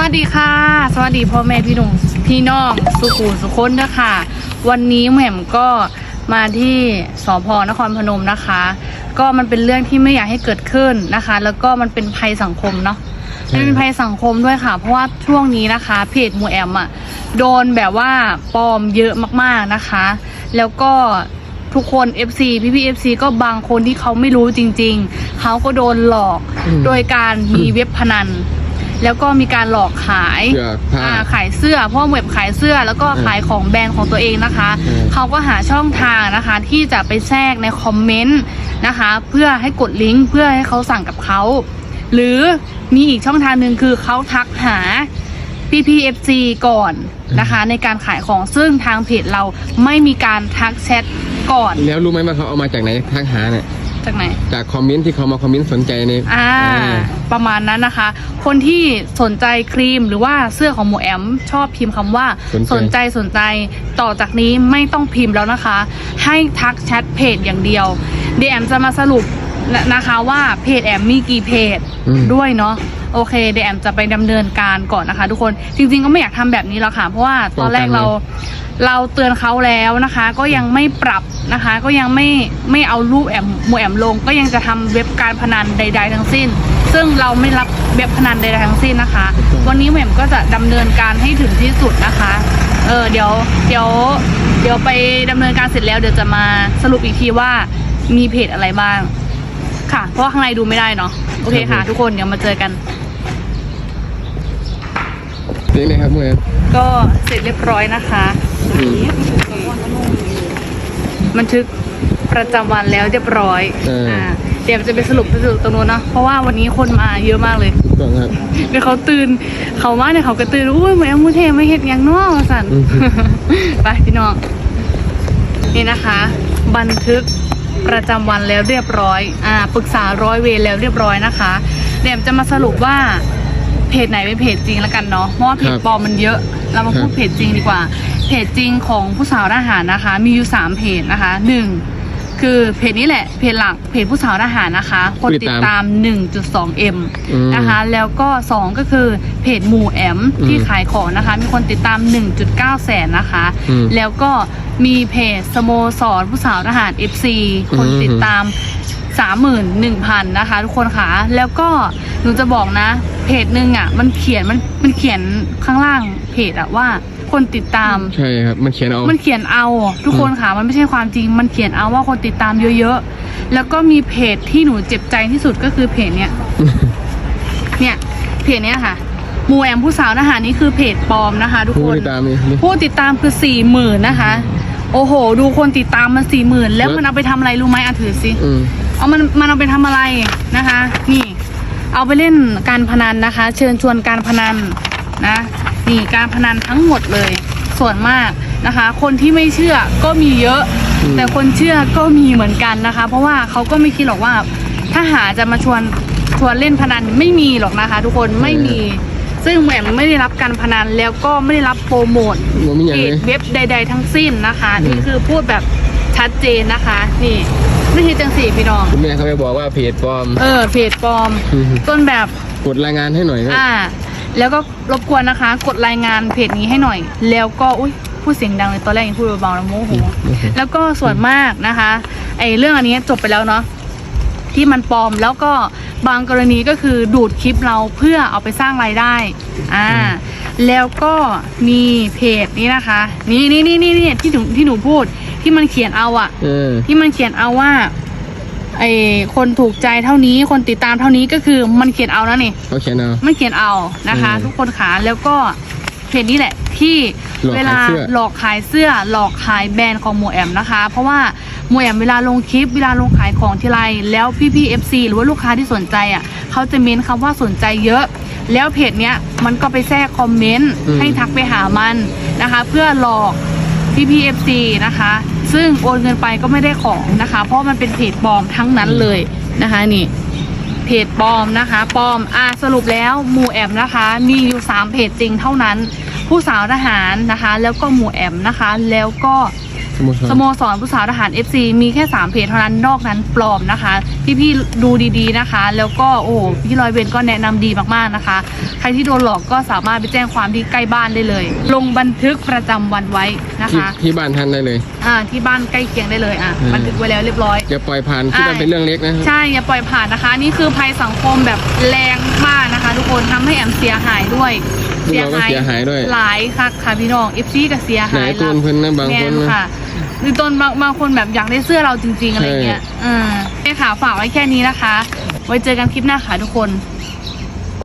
วัสดีค่ะ สวัสดีพ่อแม่พี่หนุ่มพี่น้องสุขูสุคนเด้อค่ะ วันนี้แหม่มก็มาที่สพนครพนมนะคะ ก็มันเป็นเรื่องที่ไม่อยากให้เกิดขึ้นนะคะ แล้วก็มันเป็นภัยสังคมเนาะมันเป็นภัยสังคมด้วยค่ะ เพราะว่าช่วงนี้นะคะเพจหมูแอมอะโดนแบบว่าปลอมเยอะมากๆนะคะ แล้วก็ทุกคน FC พี่พี่ FC ก็บางคนที่เขาไม่รู้จริง ๆ เขาก็โดนหลอกอืมโดยการมีเว็บพนัน แล้วก็มีการหลอกขายเสื้อผ้า อ่าขายเสื้อเพราะว่าเว็บขายเสื้อแล้วก็อืมขายของแบรนด์ของตัวเองนะคะ อืม เขาก็หาช่องทางนะคะที่จะไปแทรกในคอมเมนต์นะคะ เพื่อให้กดลิงก์เพื่อให้เขาสั่งกับเขา หรือมีอีกช่องทางหนึ่งคือเขาทักหา PPFC ก่อนนะคะ ในการขายของซึ่งทางเพจเราไม่มีการทักแชทก่อน แล้วรู้ไหมว่าเขาเอามาจากไหนทักหาเนี่ย จากไหน จากคอมเมนต์ที่เขามาคอมเมนต์สนใจในอ่าอ่า ประมาณนั้นนะคะ คนที่สนใจครีมหรือว่าเสื้อของหมูแอม ชอบพิมพ์คำว่าสนใจใจสนใจต่อจากนี้ไม่ต้องพิมพ์แล้วนะคะ ให้ทักแชทเพจอย่างเดียวเดยวแอมจะมาสรุปนะนะคะว่าเพจแอมมีกี่เพจอืมด้วยเนาะโอเคเดยวแอมจะไปดำเนินการก่อนนะคะ ทุกคนจริง ๆ ก็ไม่อยากทำแบบนี้แล้วค่ะ เพราะว่าตอนแรกเรา เราเตือนเขาแล้วนะคะ ก็ยังไม่ปรับนะคะ ก็ยังไม่ไม่เอารูปแอมหมวยแอมลง ก็ยังจะทำเว็บการพนันใด ๆ ทั้งสิ้น ซึ่งเราไม่รับเว็บพนันใดๆทั้งสิ้นนะคะ วันนี้แหม่มก็จะดำเนินการให้ถึงที่สุดนะคะ เออเดี๋ยวเดี๋ยวเดี๋ยวไปดำเนินการเสร็จแล้วเดี๋ยวจะมาสรุปอีกทีว่ามีเพจอะไรบ้าง ค่ะ เพราะว่าข้างในดูไม่ได้เนาะโอเคค่ะ ทุกคนเดี๋ยวมาเจอกันเรื่องไหนครับเมื่อก็เสร็จเรียบร้อยนะคะอืม บันทึกประจำวันแล้วเรียบร้อยเอออ่เดี๋ยวจะไปสรุปสรุปตรงนู้นเนอะเพราะว่าวันนี้คนมาเยอะมากเลยถูกต้องครับเดี๋ยวเขาตื่นเขามาเนี่ยเขาก็ตื่นอุ้ยเหมือนมูเทไม่เห็ดหยังเนอสันอืมไปพี่น้องนี่นะคะ บันทึกประจำวันแล้วเรียบร้อย อ่า ปรึกษาร้อยเวรแล้วเรียบร้อยนะคะ เดี๋ยวจะมาสรุปว่า เพจไหนเป็นเพจจริงแล้วกันเนาะเพราะว่าเพจครับปลอมมันเยอะ เรามาพูดครับเพจจริงดีกว่า เพจจริงของผู้สาวทหารนะคะ มีอยู่สามเพจนะคะหนึ่งคือเพจนี้แหละเพจหลักเพจผู้สาวทหารนะคะ คนติดตาม 1.2m อืมนะคะ แล้วก็ 2 ก็คือเพจหมู่แอมที่อืมขายของนะคะ มีคนติดตาม 1.9 แสนนะคะอืมแล้วก็มีเพจสโมสรผู้สาวทหาร FC คนอืมติดตาม 31,000นะคะ ทุกคนค่ะแล้วก็หนูจะบอกนะ เพจหนึ่งอะ มันเขียนมันมันเขียนข้างล่างเพจอะว่าคนติดตาม ใช่ครับ มันเขียนเอา มันเขียนเอา ทุกคนค่ะ มันไม่ใช่ความจริง มันเขียนเอาว่าคนติดตามเยอะๆ แล้วก็มีเพจที่หนูเจ็บใจที่สุดก็คือเพจเนี้ย เนี่ย เพจเนี้ยค่ะหมูแอมผู้สาวทหารนี่คือเพจปลอมนะคะ ทุกผู้คนติดตามนี่นี่ผู้ติดตามคือสี่หมื่นนะคะ โอ้โห ดูคนติดตามมันสี่หมื่นแล้วแล้วมันเอาไปทำอะไรรู้ไหมอะถือสิอืม เอามันมันเอาไปทำอะไรนะคะ นี่ เอาไปเล่นการพนันนะคะ เชิญชวนการพนันนะนี่การพนันทั้งหมดเลย ส่วนมากนะคะ คนที่ไม่เชื่อก็มีเยอะอืมแต่คนเชื่อก็มีเหมือนกันนะคะ เพราะว่าเขาก็ไม่คิดหรอกว่าถ้าหาจะมาชวนชวนเล่นพนันไม่มีหรอกนะคะ ทุกคนไม่มี ซึ่งแหม่มไม่ได้รับการพนันแล้วก็ไม่ได้รับโปรโมทมันมีอย่างเพเลจยเว็บใด ๆ ทั้งสิ้นนะคะอืมนี่คือพูดแบบ ชัดเจนนะคะ นี่ไม่ใช่จังสี่พี่น้อง คุณแม่เขาไปบอกว่าเพจปลอม เออเพจปลอมอืมต้นแบบกดรายงานให้หน่อยนะอ่า แล้วก็รบกวนนะคะ กดรายงานเพจนี้ให้หน่อย แล้วก็อุ้ยพูดเสียงดังเลยตอนแรกยังพูดเบาๆแล้วโมโหแล้วก็ส่วนมากนะคะไอ้เรื่องอันนี้จบไปแล้วเนาะที่มันปลอมแล้วก็บางกรณีก็คือดูดคลิปเราเพื่อเอาไปสร้างรายได้อ่าแล้วก็มีเพจนี้นะคะ นี่นี่นี่นี่นี่ที่หนูที่หนูพูด ที่มันเขียนเอาอะเออ ที่มันเขียนเอาว่า ไอคนถูกใจเท่านี้คนติดตามเท่านี้ก็คือมันเขียนเอานะนี่ เขาเขียนเอา มันเขียนเอานะคะ อืมทุกคนขาแล้วก็เพจนี้แหละที่หลอกขายเวลาเสื้อ หลอกขายเสื้อ หลอกขายแบรนด์ของหมูแอมนะคะ เพราะว่าหมูแอมเวลาลงคลิป เวลาลงขายของทีไรแล้วพี่พี่เอฟซีหรือว่าลูกค้าที่สนใจอะเขาจะเม้นคำว่าสนใจเยอะ แล้วเพจเนี้ยมันก็ไปแทรกคอมเมนต์อืม ให้ทักไปหามันนะคะ เพื่อหลอกพี่พีเอฟซีนะคะ ซึ่งโอนเงินไปก็ไม่ได้ของนะคะ เพราะมันเป็นเพจปลอมทั้งนั้นเลยนะคะนี่เพจปลอมนะคะปลอมอะสรุปแล้วหมู่แอมนะคะ มีอยู่ 3 เพจจริงเท่านั้น ผู้สาวทหารนะคะ แล้วก็หมู่แอมนะคะ แล้วก็ สโมสร สโมสรผู้สาวทหาร FC มีแค่ 3 เพจเท่านั้นนอกนั้นปลอมนะคะ พี่ๆดูดีๆนะคะ แล้วก็โอ้โหพี่ลอยเวรก็แนะนำดีมากๆนะคะ ใครที่โดนหลอกก็สามารถไปแจ้งความที่ใกล้บ้านได้เลย ลงบันทึกประจำวันไว้นะที่คะที่บ้านท่านได้เลย อ่าที่บ้านใกล้เคียงได้เลยอะอืม บันทึกไว้แล้วเรียบร้อย อย่าปล่อยผ่านคิดว่าเป็นเรื่องเล็กนะครับ ใช่อย่าปล่อยผ่านนะคะ นี่คือภัยสังคมแบบแรงมากนะคะ ทุกคนทำให้แอมเสียหายด้วย พวกเราก็เสียหายด้วย หลายค่ะค่ะพี่น้องเอฟซีก็เสียไหนหายตูนเพิ่นนะบางคนแม่นะค่ะหรือตนบางบางคนแบบอยากได้เสื้อเราจริง ๆ อะไรเงี้ยใช่อืมโอเคค่ะฝากไว้แค่นี้นะคะ ไว้เจอกันคลิปหน้าค่ะทุกคน